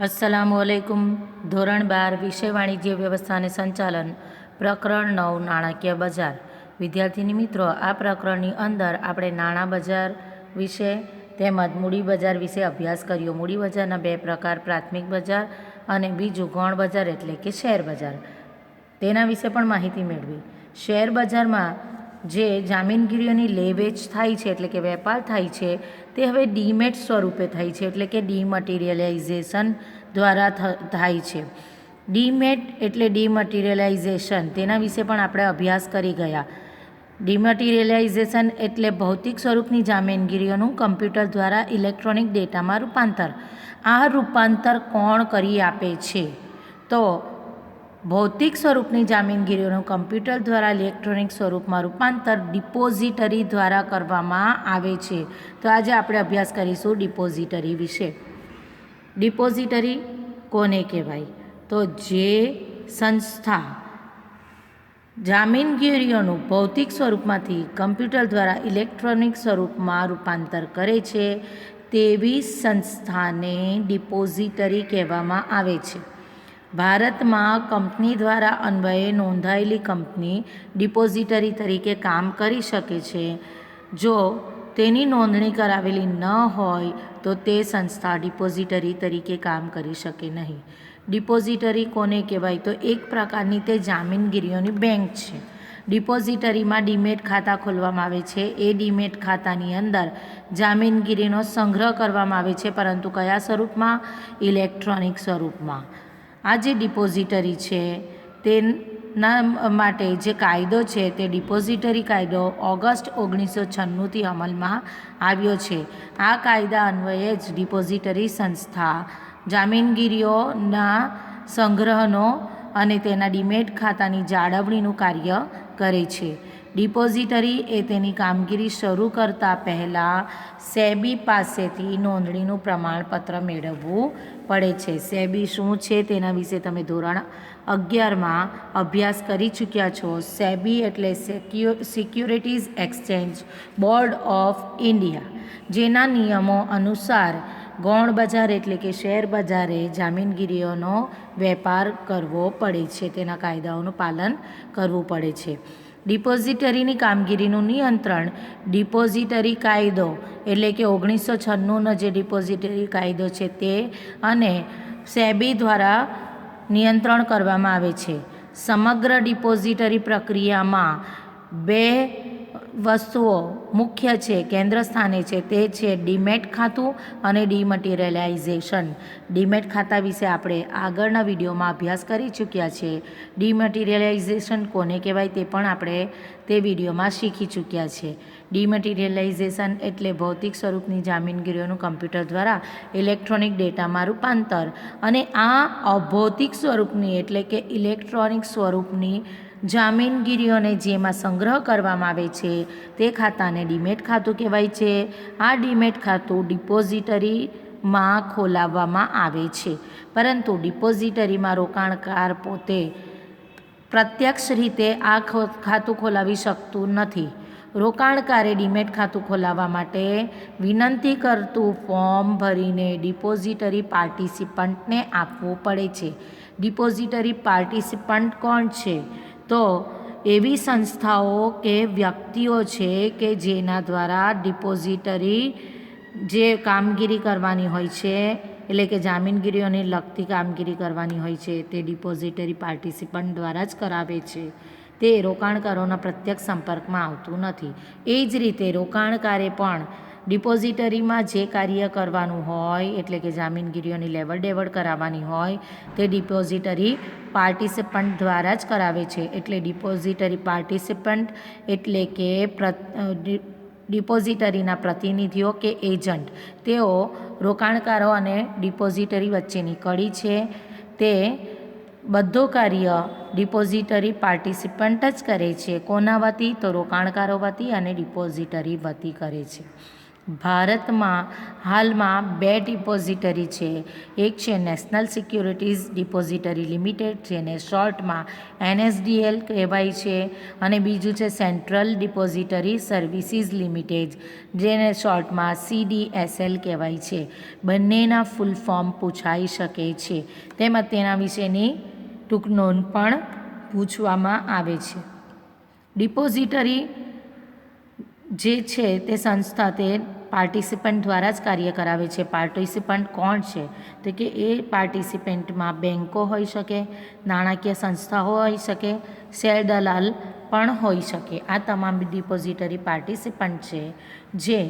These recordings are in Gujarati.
અસલામુ અલૈકુમ ધોરણ બાર, વિષય વાણિજ્ય વ્યવસ્થાને સંચાલન, પ્રકરણ નવ, નાણાકીય બજાર. વિદ્યાર્થીની મિત્રો, આ પ્રકરણની અંદર આપણે નાણાં બજાર વિશે તેમજ મૂડી બજાર વિશે અભ્યાસ કર્યો. મૂડી બજારના બે પ્રકાર, પ્રાથમિક બજાર અને બીજું ગૌણ બજાર એટલે કે શેર બજાર. તેના વિશે પણ માહિતી મેળવી. શેર બજારમાં જે જામીનગીરીઓની લે વેચ થાય છે, એટલે કે વેપાર થાય છે, તે હવે ડીમેટ સ્વરૂપે થાય છે, એટલે કે ડીમટીરિયલાઇઝેશન દ્વારા થાય છે. ડીમેટ એટલે ડીમટીરિયલાઇઝેશન, તેના વિશે પણ આપણે અભ્યાસ કરી ગયા. ડીમટીરિયલાઇઝેશન એટલે ભૌતિક સ્વરૂપની જામીનગીરીઓનું કમ્પ્યુટર દ્વારા ઇલેક્ટ્રોનિક ડેટામાં રૂપાંતર. આ રૂપાંતર કોણ કરી આપે છે? તો ભૌતિક સ્વરૂપની જામીનગીરીઓનું કમ્પ્યુટર દ્વારા ઇલેક્ટ્રોનિક સ્વરૂપમાં રૂપાંતર ડિપોઝિટરી દ્વારા કરવામાં આવે છે. તો આજે આપણે અભ્યાસ કરીશું ડિપોઝિટરી વિશે. ડિપોઝિટરી કોને કહેવાય? તો જે સંસ્થા જામીનગીરીઓનું ભૌતિક સ્વરૂપમાંથી કમ્પ્યુટર દ્વારા ઇલેક્ટ્રોનિક સ્વરૂપમાં રૂપાંતર કરે છે, તેવી સંસ્થાને ડિપોઝિટરી કહેવામાં આવે છે. ભારતમાં કંપની દ્વારા અન્વયે નોંધાયેલી કંપની ડિપોઝિટરી તરીકે કામ કરી શકે છે. જો તેની નોંધણી કરાવેલી ન હોય, તો તે સંસ્થા ડિપોઝિટરી તરીકે કામ કરી શકે નહીં. ડિપોઝિટરી કોને કહેવાય? તો એક પ્રકારની તે જામીનગીરીઓની બેંક છે. ડિપોઝિટરીમાં ડીમેટ ખાતા ખોલવામાં આવે છે. એ ડીમેટ ખાતાની અંદર જામીનગીરીનો સંગ્રહ કરવામાં આવે છે. પરંતુ કયા સ્વરૂપમાં? ઇલેક્ટ્રોનિક સ્વરૂપમાં. આ જે ડિપોઝિટરી છે, તેના માટે જે કાયદો છે, તે ડિપોઝિટરી કાયદો ઓગસ્ટ ઓગણીસો છન્નુંથી અમલમાં આવ્યો છે. આ કાયદા અન્વયે જ ડિપોઝિટરી સંસ્થા જામીનગીરીઓના સંગ્રહનો અને તેના ડીમેટ ખાતાની જાળવણીનું કાર્ય કરે છે. ડિપોઝિટરી એ તેની કામગીરી શરૂ કરતાં પહેલાં સેબી પાસેથી નોંધણીનું પ્રમાણપત્ર મેળવવું પડે છે. સેબી શું છે તેના વિશે તમે ધોરણ અગિયારમાં અભ્યાસ કરી ચૂક્યા છો. સેબી એટલે સેક્યુ, securities exchange, board of India, જેના નિયમો અનુસાર ગૌણ બજાર એટલે કે શેર બજારે જામીનગીરીઓનો વેપાર કરવો પડે છે. તેના કાયદાઓનું પાલન કરવું પડે છે. ડિપોઝિટરીની કામગીરીનું નિયંત્રણ, ડિપોઝિટરી કાયદો એટલે કે ઓગણીસો છન્નુંનો જે ડિપોઝિટરી કાયદો છે તે અને સેબી દ્વારા નિયંત્રણ કરવામાં આવે છે. સમગ્ર ડિપોઝિટરી પ્રક્રિયામાં બે વસ્તુઓ મુખ્ય છે કેન્દ્ર સ્થાને છે, તે છે ડીમેટ ખાતું અને ડીમટીરિયલાઇઝેશન. ડીમેટ ખાતા વિશે આપણે આગળના વિડીયોમાં અભ્યાસ કરી ચૂક્યા છે. ડીમટીરિયલાઇઝેશન કોને કહેવાય તે પણ આપણે તે વિડીયોમાં શીખી ચૂક્યા છે. ડીમટીરિયલાઇઝેશન એટલે ભૌતિક સ્વરૂપની જામીનગીરીઓનું કમ્પ્યુટર દ્વારા ઇલેક્ટ્રોનિક ડેટામાં રૂપાંતર. અને આ અભૌતિક સ્વરૂપની એટલે કે ઇલેક્ટ્રોનિક સ્વરૂપની જામીનગીરીઓને જેમાં સંગ્રહ કરવામાં આવે છે, તે ખાતાને ડીમેટ ખાતું કહેવાય છે. આ ડીમેટ ખાતું ડિપોઝિટરીમાં ખોલાવવામાં આવે છે, પરંતુ ડિપોઝિટરીમાં રોકાણકાર પોતે પ્રત્યક્ષ રીતે આ ખાતું ખોલાવી શકતું નથી. રોકાણકારે ડીમેટ ખાતું ખોલાવવા માટે વિનંતી કરતું ફોર્મ ભરીને ડિપોઝિટરી પાર્ટિસિપન્ટને આપવું પડે છે. ડિપોઝિટરી પાર્ટિસિપન્ટ કોણ છે? તો એવી સંસ્થાઓ કે વ્યક્તિઓ છે કે જેના દ્વારા ડિપોઝિટરી જે કામગીરી કરવાની હોય છે, એટલે કે જામીનગીરીઓને લગતી કામગીરી કરવાની હોય છે, તે ડિપોઝિટરી પાર્ટિસિપન્ટ દ્વારા જ કરાવે છે. તે રોકાણકારોના પ્રત્યક્ષ સંપર્કમાં આવતું નથી. એ જ રીતે રોકાણકારે પણ ડિપોઝિટરીમાં જે કાર્ય કરવાનું હોય, એટલે કે જામીનગીરીઓની લેવડ દેવડ કરાવવાની હોય, તે ડિપોઝિટરી પાર્ટિસિપન્ટ દ્વારા જ કરાવે છે. એટલે ડિપોઝિટરી પાર્ટિસિપન્ટ એટલે કે ડિપોઝિટરીના પ્રતિનિધિઓ કે એજન્ટ. તેઓ રોકાણકારો અને ડિપોઝિટરી વચ્ચેની કડી છે. તે બધો કાર્ય ડિપોઝિટરી પાર્ટિસિપન્ટ જ કરે છે. કોના વતી? તો રોકાણકારો વતી અને ડિપોઝિટરી વતી કરે છે. ભારતમાં હાલમાં બે ડિપોઝિટરી છે. એક છે નેશનલ સિક્યુરિટીઝ ડિપોઝિટરી લિમિટેડ, જેને શોર્ટમાં એનએસડીએલ કહેવાય છે, અને બીજું છે સેન્ટ્રલ ડિપોઝિટરી સર્વિસીસ લિમિટેડ, જેને શોર્ટમાં સીડીએસએલ કહેવાય છે. બંનેના ફૂલ ફોર્મ પૂછાઈ શકે છે. તેમજ તેના વિશેની ટૂંક નોંધ પણ પૂછવામાં આવે છે. ડિપોઝિટરી જે છે તે સંસ્થા તે પાર્ટિસિપન્ટ દ્વારા જ કાર્ય કરાવે છે. પાર્ટિસિપન્ટ કોણ છે? તો કે એ પાર્ટિસિપેન્ટમાં બેન્કો હોઈ શકે, નાણાકીય સંસ્થાઓ હોઈ શકે શેર દલાલ પણ હોઈ શકે. આ તમામ ડિપોઝિટરી પાર્ટિસિપન્ટ છે જે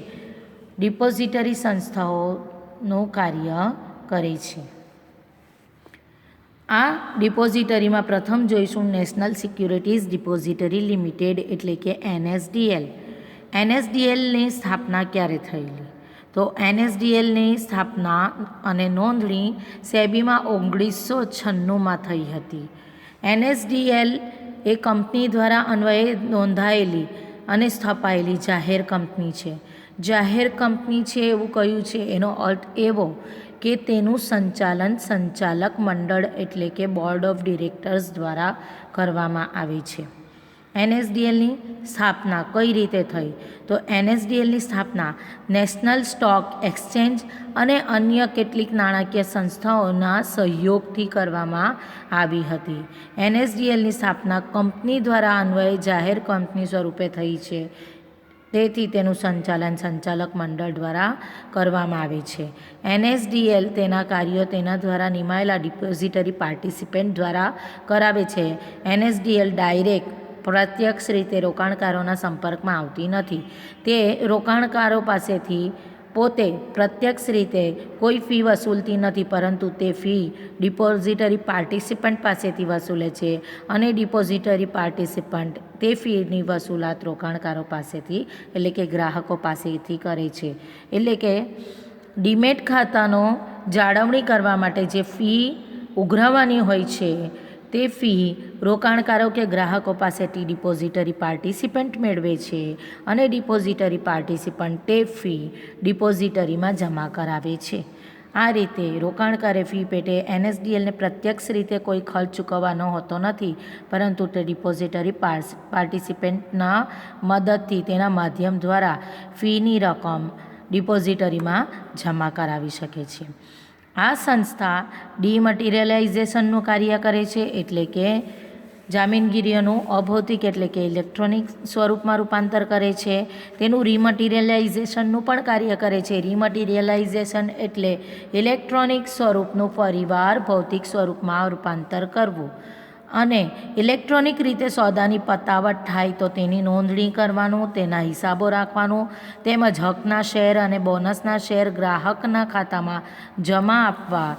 ડિપોઝિટરી સંસ્થાઓનું કાર્ય કરે છે. આ ડિપોઝિટરીમાં પ્રથમ જોઈશું નેશનલ સિક્યુરિટીઝ ડિપોઝિટરી લિમિટેડ એટલે કે એનએસડીએલ એનએસડીએલની સ્થાપના ક્યારે થયેલી? તો એનએસડીએલની સ્થાપના અને નોંધણી સેબીમાં ઓગણીસો છન્નુંમાં થઈ હતી. એનએસડીએલ એ કંપની દ્વારા અન્વયે નોંધાયેલી અને સ્થપાયેલી જાહેર કંપની છે. જાહેર કંપની છે એવું કહ્યું છે. એનો અર્થ એવો કે તેનું સંચાલન સંચાલક મંડળ એટલે કે બોર્ડ ઓફ ડિરેક્ટર્સ દ્વારા કરવામાં આવે છે. એનએસડીએલની સ્થાપના કઈ રીતે થઈ? તો એનએસડીએલની સ્થાપના નેશનલ સ્ટોક એક્સચેન્જ અને અન્ય કેટલીક નાણાકીય સંસ્થાઓના સહયોગથી કરવામાં આવી હતી. એનએસડીએલની સ્થાપના કંપની દ્વારા અન્વયે જાહેર કંપની સ્વરૂપે થઈ છે. તેથી તેનું સંચાલન સંચાલક મંડળ દ્વારા કરવામાં આવે છે. એનએસડીએલ તેના કાર્યો તેના દ્વારા નિમાયેલા ડિપોઝિટરી પાર્ટિસિપેન્ટ દ્વારા કરાવે છે. એનએસડીએલ ડાયરેક્ટ પ્રત્યક્ષ રીતે રોકાણકારોના સંપર્કમાં આવતી નથી. તે રોકાણકારો પાસેથી પોતે પ્રત્યક્ષ રીતે કોઈ ફી વસૂલતી નથી, પરંતુ તે ફી ડિપોઝિટરી પાર્ટિસિપન્ટ પાસેથી વસૂલે છે અને ડિપોઝિટરી પાર્ટિસિપન્ટ તે ફીની વસૂલાત રોકાણકારો પાસેથી, એટલે કે ગ્રાહકો પાસેથી કરે છે. એટલે કે ડીમેટ ખાતાનો જાળવણી કરવા માટે જે ફી ઉઘરાવવાની હોય છે, તે ફી રોકાણકારો કે ગ્રાહકો પાસેથી ડિપોઝિટરી પાર્ટિસિપન્ટ મેળવે છે અને ડિપોઝિટરી પાર્ટિસિપન્ટ તે ફી ડિપોઝિટરીમાં જમા કરાવે છે. આ રીતે રોકાણકારે ફી પેટે એનએસડીએલને પ્રત્યક્ષ રીતે કોઈ ખર્ચ ચૂકવવાનો હોતો નથી, પરંતુ તે ડિપોઝિટરી પાર્ટિસિપન્ટના મદદથી તેના માધ્યમ દ્વારા ફીની રકમ ડિપોઝિટરીમાં જમા કરાવી શકે છે. આ સંસ્થા ડીમટીરિયલાઇઝેશનનું કાર્ય કરે છે એટલે કે જામીનગીરીઓનું અભૌતિક એટલે કે ઇલેક્ટ્રોનિક સ્વરૂપમાં રૂપાંતર કરે છે. તેનું રીમટીરિયલાઇઝેશનનું પણ કાર્ય કરે છે. રીમટીરિયલાઇઝેશન એટલે ઇલેક્ટ્રોનિક સ્વરૂપનું પરિવાર ભૌતિક સ્વરૂપમાં રૂપાંતર કરવું. અને ઇલેક્ટ્રોનિક રીતે સોદાની પતાવટ થાય તો તેની નોંધણી કરવાનું, તેના હિસાબો રાખવાનું, તેમજ હકના શેર અને બોનસના શેર ગ્રાહકના ખાતામાં જમા આપવા.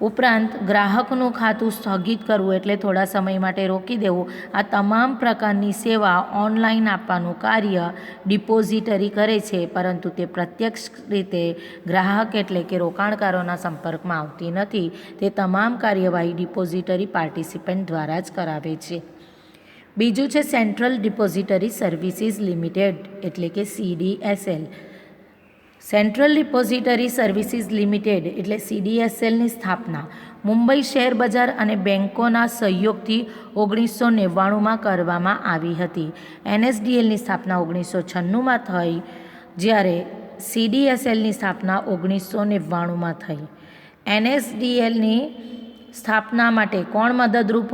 ઉપરાંત ગ્રાહકનું ખાતું સ્થગિત કરવું એટલે થોડા સમય માટે રોકી દેવું. આ તમામ પ્રકારની સેવા ઓનલાઈન આપવાનું કાર્ય ડિપોઝિટરી કરે છે, પરંતુ તે પ્રત્યક્ષ રીતે ગ્રાહક એટલે કે રોકાણકારોના સંપર્કમાં આવતી નથી. તે તમામ કાર્યવાહી ડિપોઝિટરી પાર્ટિસિપન્ટ દ્વારા જ કરાવે છે. બીજું છે સેન્ટ્રલ ડિપોઝિટરી સર્વિસીસ લિમિટેડ એટલે કે CDSL. Central depository services limited, એટલે સીડીએસએલની સ્થાપના, મુંબઈ શેર બજાર અને બેન્કોના સહયોગથી ઓગણીસો નેવ્વાણુંમાં કરવામાં આવી હતી. એનએસડીએલની સ્થાપના ઓગણીસો છન્નુંમાં થઈ, જ્યારે સીડીએસએલની સ્થાપના ઓગણીસો નેવ્વાણુંમાં થઈ. એનએસડીએલની સ્થાપના માટે કોણ મદદરૂપ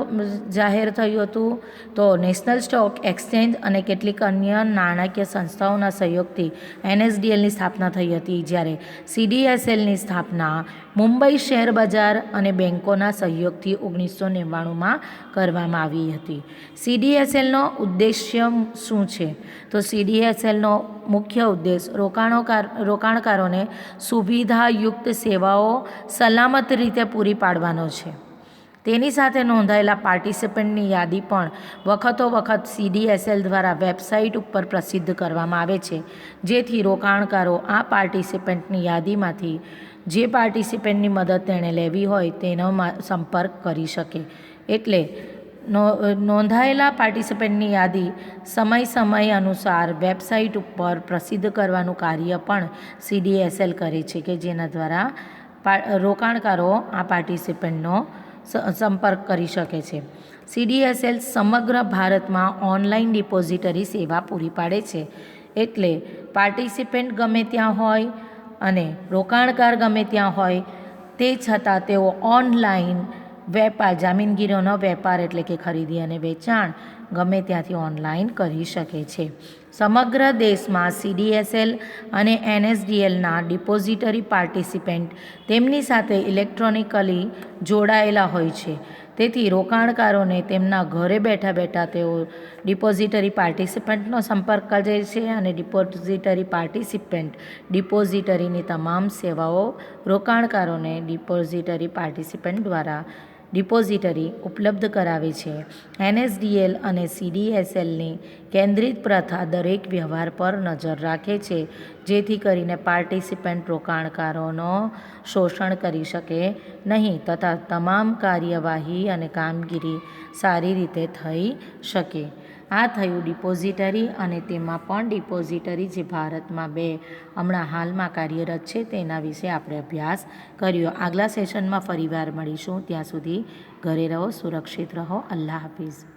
જાહેર થયું હતું? તો નેશનલ સ્ટોક એક્સચેન્જ અને કેટલીક અન્ય નાણાકીય સંસ્થાઓના સહયોગથી એનએસડીએલની સ્થાપના થઈ હતી. જ્યારે સીડીએસએલની સ્થાપના મુંબઈ શેર બજાર અને બેન્કોના સહયોગથી ઓગણીસો નેવ્વાણુંમાં કરવામાં આવી હતી. સીડીએસએલનો ઉદ્દેશ્ય શું છે? તો સીડીએસએલનો મુખ્ય ઉદ્દેશ રોકાણોકાર, રોકાણકારોને સુવિધાયુક્ત સેવાઓ સલામત રીતે પૂરી પાડવાનો છે. તેની સાથે નોંધાયેલા પાર્ટિસિપન્ટની યાદી પણ વખતો વખત સીડીએસએલ દ્વારા વેબસાઇટ ઉપર પ્રસિદ્ધ કરવામાં આવે છે. જેથી રોકાણકારો આ પાર્ટિસિપન્ટની યાદીમાંથી જે પાર્ટિસિપન્ટની મદદ તેણે લેવી હોય તેનો સંપર્ક કરી શકે. એટલે નોંધાયેલા પાર્ટિસિપન્ટની યાદી સમય સમય અનુસાર વેબસાઇટ ઉપર પ્રસિદ્ધ કરવાનું કાર્ય પણ સીડીએસએલ કરે છે કે જેના દ્વારા રોકાણકારો આ પાર્ટિસિપન્ટનો સંપર્ક કરી શકે છે. સીડીએસએલ સમગ્ર ભારતમાં ઓનલાઈન ડિપોઝિટરી સેવા પૂરી પાડે છે. એટલે પાર્ટિસિપન્ટ ગમે ત્યાં હોય અને રોકાણકાર ગમે ત્યાં હોય, તે છતાં તેઓ ઓનલાઈન વેપાર, જામીનગીરીઓનો વેપાર એટલે કે ખરીદી અને વેચાણ ગમે ત્યાંથી ઓનલાઈન કરી શકે છે. સમગ્ર દેશમાં સીડીએસએલ અને એનએસડીએલના ડિપોઝિટરી પાર્ટિસિપેન્ટ તેમની સાથે ઇલેક્ટ્રોનિકલી જોડાયેલા હોય છે. તેથી રોકાણકારોને તેમના ઘરે બેઠા બેઠા તેઓ ડિપોઝિટરી પાર્ટિસિપન્ટનો સંપર્ક કરે છે અને ડિપોઝિટરી પાર્ટિસિપન્ટ ડિપોઝિટરીની તમામ સેવાઓ રોકાણકારોને ડિપોઝિટરી પાર્ટિસિપન્ટ દ્વારા ડિપોઝિટરી ઉપલબ્ધ કરાવે છે. એનએસડીએલ અને સીડીએસએલની કેન્દ્રિત પ્રથા દરેક વ્યવહાર પર નજર રાખે છે, જેથી કરીને પાર્ટિસિપન્ટ રોકાણકારોનો શોષણ કરી શકે નહીં તથા તમામ કાર્યવાહી અને કામગીરી સારી રીતે થઈ શકે. આ થયું ડિપોઝિટરી અને તેમાં પણ ડિપોઝિટરી જે ભારતમાં બે હમણાં હાલમાં કાર્યરત છે તેના વિશે આપણે અભ્યાસ કર્યો. આગલા સેશનમાં ફરીવાર મળીશું. ત્યાં સુધી ઘરે રહો, સુરક્ષિત રહો. અલ્લાહ હાફિઝ.